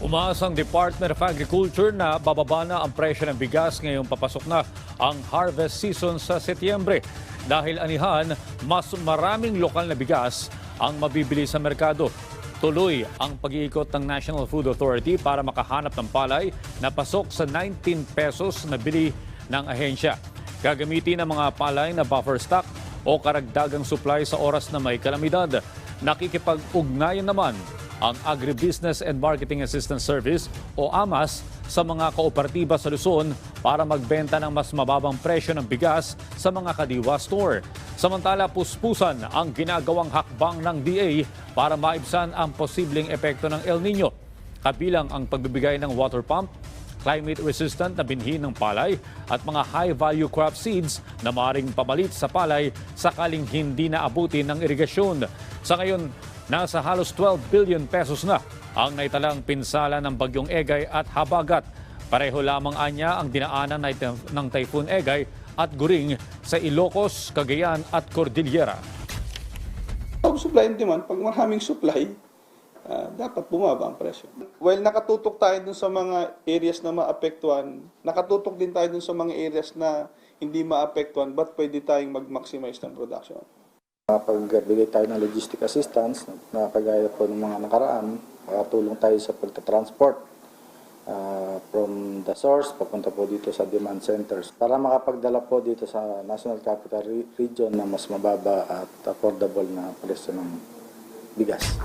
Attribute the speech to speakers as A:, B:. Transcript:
A: Umaasang Department of Agriculture na bababa na ang presyo ng bigas ngayong papasok na ang harvest season sa Setyembre. Dahil anihan, mas maraming lokal na bigas ang mabibili sa merkado. Tuloy ang pag-iikot ng National Food Authority para makahanap ng palay na pasok sa 19 pesos na bili ng ahensya. Gagamitin ang mga palay na buffer stock o karagdagang supply sa oras na may kalamidad. Nakikipag-ugnayan naman ang Agribusiness and Marketing Assistance Service o AMAS sa mga kooperatiba sa Luzon para magbenta ng mas mababang presyo ng bigas sa mga kadiwa store. Samantala, puspusan ang ginagawang hakbang ng DA para maibsan ang posibleng epekto ng El Nino. Kabilang ang pagbibigay ng water pump, climate-resistant na binhi ng palay at mga high-value crop seeds na maring pamalit sa palay sakaling hindi naabuti ng irigasyon. Sa ngayon, nasa halos 12 billion pesos na ang naitalang pinsala ng bagyong Egay at Habagat. Pareho lamang anya ang dinaanan ng Typhoon Egay at Guring sa Ilocos, Cagayan at Cordillera.
B: Pag supply and demand, pag maraming supply, ah, dapat bumaba ang presyo. While nakatutok tayo dun sa mga areas na maapektuhan, nakatutok din tayo dun sa mga areas na hindi maapektuhan, but pwede tayong mag-maximize ng production.
C: Pagbigay tayo ng logistic assistance na kagaya po ng mga nakaraan, makatulong tayo sa pagta-transport ah, from the source papunta po dito sa demand centers para makapagdala po dito sa National Capital Re- Region na mas mababa at affordable na presyo ng bigas.